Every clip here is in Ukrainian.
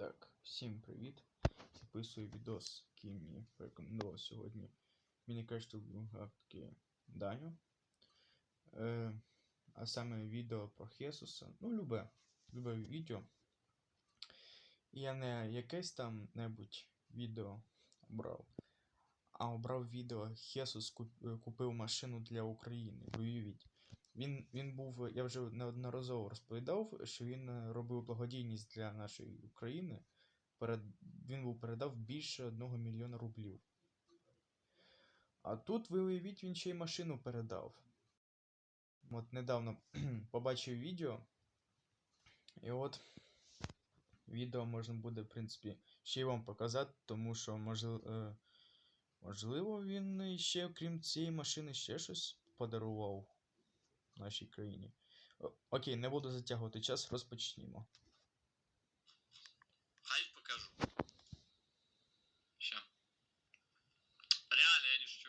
Так, всім привіт. Записую відос, який мені порекомендував сьогодні. Мені кажуть, таки Даню. Е, а саме відео про Хесуса. Ну, любе, любе відео. Я не якесь там небудь відео обрав, а обрав відео Хесус купив машину для України. Уявіть. Він, він був, я вже неодноразово розповідав, що він е, робив благодійність для нашої України. Перед, він був передав більше 1 мільйона рублів. А тут, ви уявіть, він ще й машину передав. От недавно побачив відео. І от відео можна буде, в принципі, ще й вам показати, тому що е, можливо він ще, крім цієї машини, ще щось подарував нашій країні. Окей, не буду затягувати час, розпочнімо. Хайп покажу. Ща. Реально, я не шучу.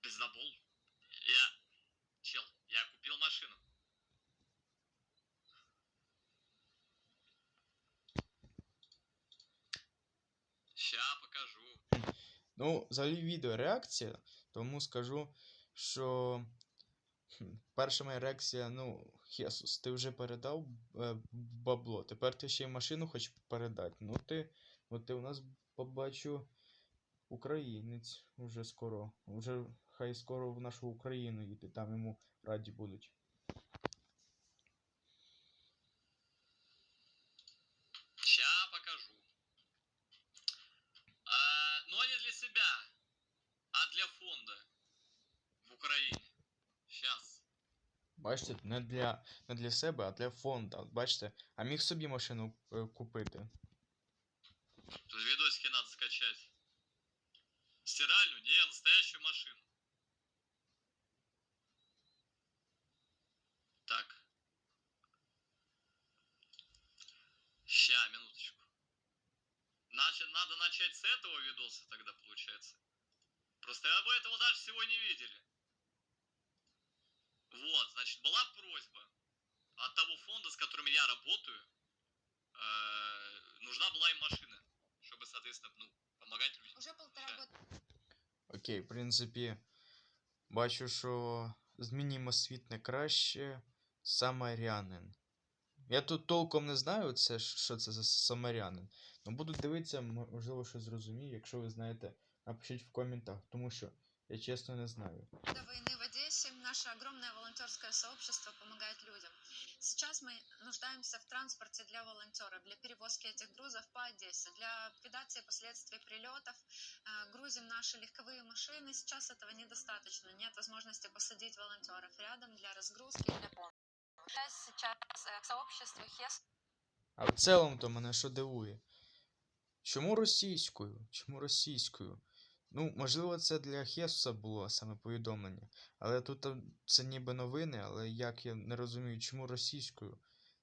Пиздобол. Я... Чел, я купил машину. Ща покажу. Ну, взагалі відео реакція, тому скажу, що перша моя реакція, ну, Хесус, ти вже передав е, бабло, тепер ти ще й машину хочеш передати. Ну ти, от ти у нас побачу українець уже скоро. Уже хай скоро в нашу Україну їде, там йому раді будуть. Бачите, не для, не для себе, а для фонду. От Бачите, а міг собі машину купити. Тут видосики надо скачать. Стиральную? Не, настоящую машину. Так. Ща, минуточку. Значит, надо начать с этого видоса тогда, получается. Просто вы этого даже всего не видели. Вот, значит, была просьба от того фонда, с которым я работаю, э, нужна была им машина, чтобы, соответственно, ну, помогать людям. Уже полтора Ща. года Окей, в принципі, бачу, що змінімо світ не краще. Самарянин. Я тут толком не знаю, це, ж- що це за самарянин. Ну буду дивитися, м- можливо, щось зрозумію. Якщо ви знаєте, напишіть в коментах, тому що я чесно не знаю. до войны в Одессе наше огромное волонтерское сообщество помогает людям. Сейчас мы нуждаемся в транспорте для волонтеров, для перевозки этих грузов по Одессе, для ликвидации последствий прилетов. Э, Грузим наши легковые машины. Сейчас этого недостаточно. Нет возможности посадить волонтеров рядом для разгрузки и для помощи. Сейчас э, к сообществу ХЕС А в цілому то мене що дивує? Чому російською? Чому російською? Ну, можливо, це для Хесуса було саме повідомлення. Але тут це ніби новини, але як я не розумію, чому російською?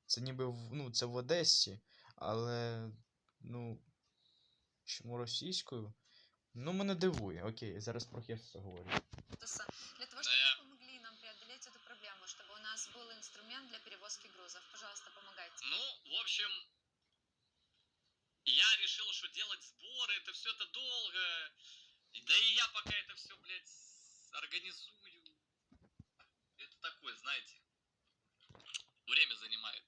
Це ніби ну, це в Одесі, але ну. Чому російською? Ну, мене дивує. Окей, зараз про Хесуса говорю. Я пока это все, блядь, организую. Это такое, знаете, время занимает.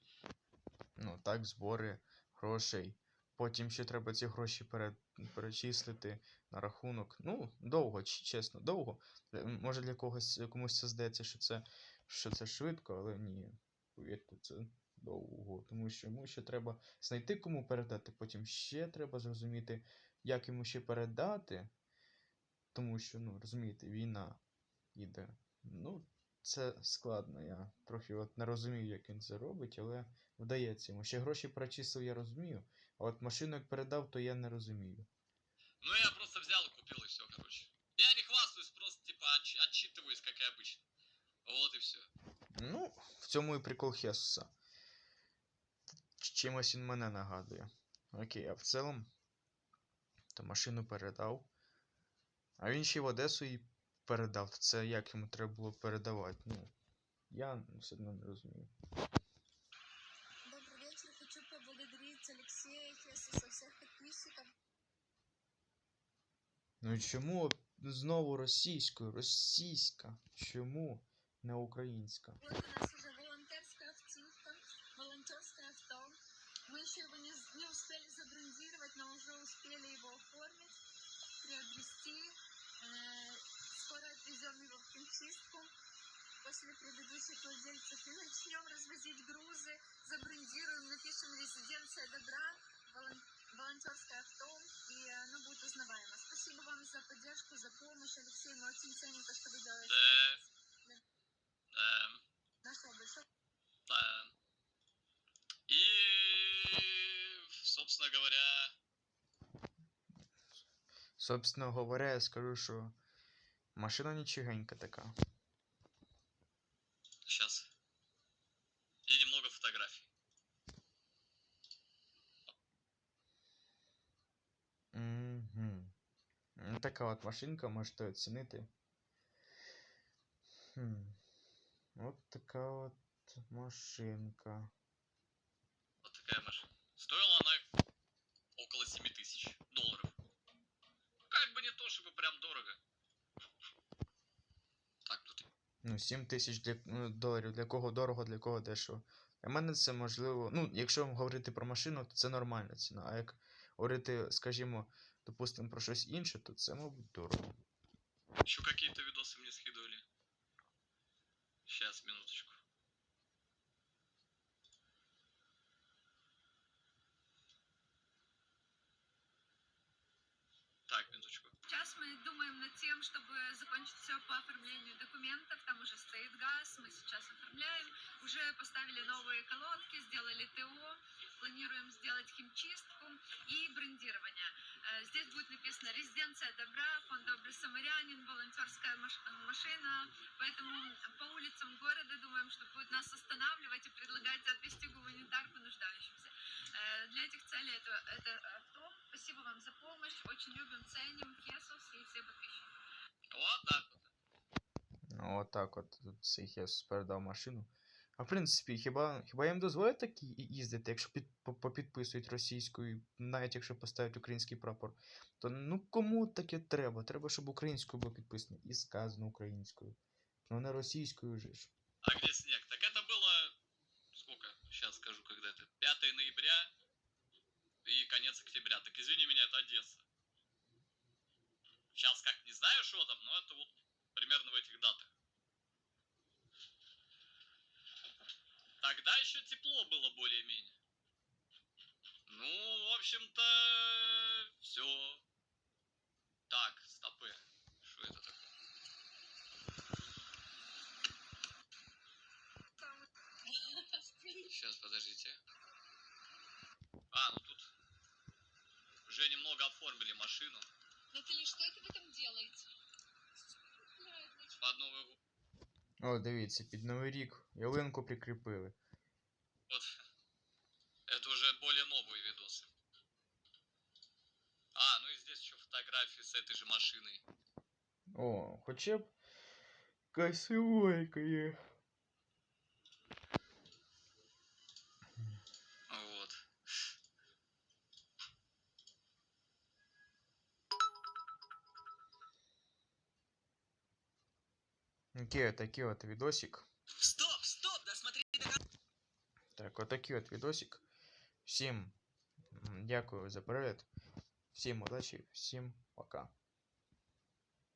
Ну, так, збори грошей. Потім ще треба ці гроші пере... перечислити на рахунок. Ну, довго, чесно, довго. Е, Може для когось комусь це здається, що це, що це швидко, але ні. Повірте, це довго. Тому що йому ще треба знайти кому передати, потім ще треба зрозуміти, як йому ще передати. Тому що, ну, розумієте, війна іде. Ну, це складно. Я трохи от не розумію, як він це робить, але вдається йому. Ще гроші перечислив, я розумію. А от машину як передав, то я не розумію. Ну, я просто взял и купил, и все, короче. Я не хвастаюсь, просто, типа, отч- отчитываюсь, как и обычно. Вот и все. Ну, в цьому і прикол Хесуса. Чимось він мене нагадує. Окей, а в цілому, то машину передав. А він ще й в Одесу і передав. Це як йому треба було передавати. Ну, я все одно не розумію. Добрий вечір. Хочу поблагодарить Алексея Хесуса, всіх подписчиков. Ну і чому знову російською? Російська? Чому не українська? Вот После предыдущих владельцев и начнем развозить грузы, забрендируем, напишем резиденция добра, волон- волонтерское авто, и оно будет узнаваемо. Спасибо вам за поддержку, за помощь, Алексей. Мы очень ценим то, что вы делаете. Да. Да. Нашего большого Да. И, собственно говоря, Собственно говоря, я скажу, що машина нічогенька така. И немного фотографий. Угу. Така от машинка, можете оцінити. Хм. От така от машинка. Вот такая машина. Стоила она около 7 тут Ну, 7 тисяч для, ну, доларів. Для кого дорого, для кого дешево. Для мене це можливо. Ну, якщо говорити про машину, то це нормальна ціна. А як говорити, скажімо, допустимо, про щось інше, то це, мабуть, дорого. еще какие-то видосы мне скидывали. Сейчас, минуточку. Чтобы закончить все по оформлению документов. Там уже стоит газ, мы сейчас оформляем. Уже поставили новые колодки, сделали ТО. Планируем сделать химчистку и брендирование. Э, Здесь будет написано «Резиденция добра», «Фонд добрый самарянин», «Волонтерская маш- машина». Поэтому по улицам города думаем, что будет нас останавливать и предлагать отвезти гуманитарку нуждающимся. Э, Для этих целей это, это авто. Спасибо вам за помощь. Очень любим, ценим Хесус и все подписчики. Вот так вот. Ну, отак от тут цей Хесус передав машину. А в принципі, хіба, хіба їм дозволять так і- і їздити, якщо під, по- попідписують російською, навіть якщо поставлять український прапор, то ну кому таке треба? Треба, щоб українською було підписано і сказано українською. Ну не російською же ж. А где снег? Так это было... Сколько? Сейчас скажу, когда это. 5 ноября и конец октября. Так извини меня, это Одесса. Сейчас как не знаю, что там, но это вот примерно в этих датах. Тогда еще тепло было более-менее. Ну, в общем-то, все. Так, стопы. Что это такое? Сейчас, подождите. А, ну тут уже немного оформили машину Натали, что это вы там делаете? под Новый год. О, дивіться, під Новий рік ялинку прикріпили. Вот. Это уже более новые видосы. А, ну и здесь еще фотографии с этой же машиной. О, хоча б красивенька Окей, такие вот видосик. Стоп, стоп, досмотри Так, вот такие вот видосик. Всем дякую за перегляд. Всем удачи, всем пока.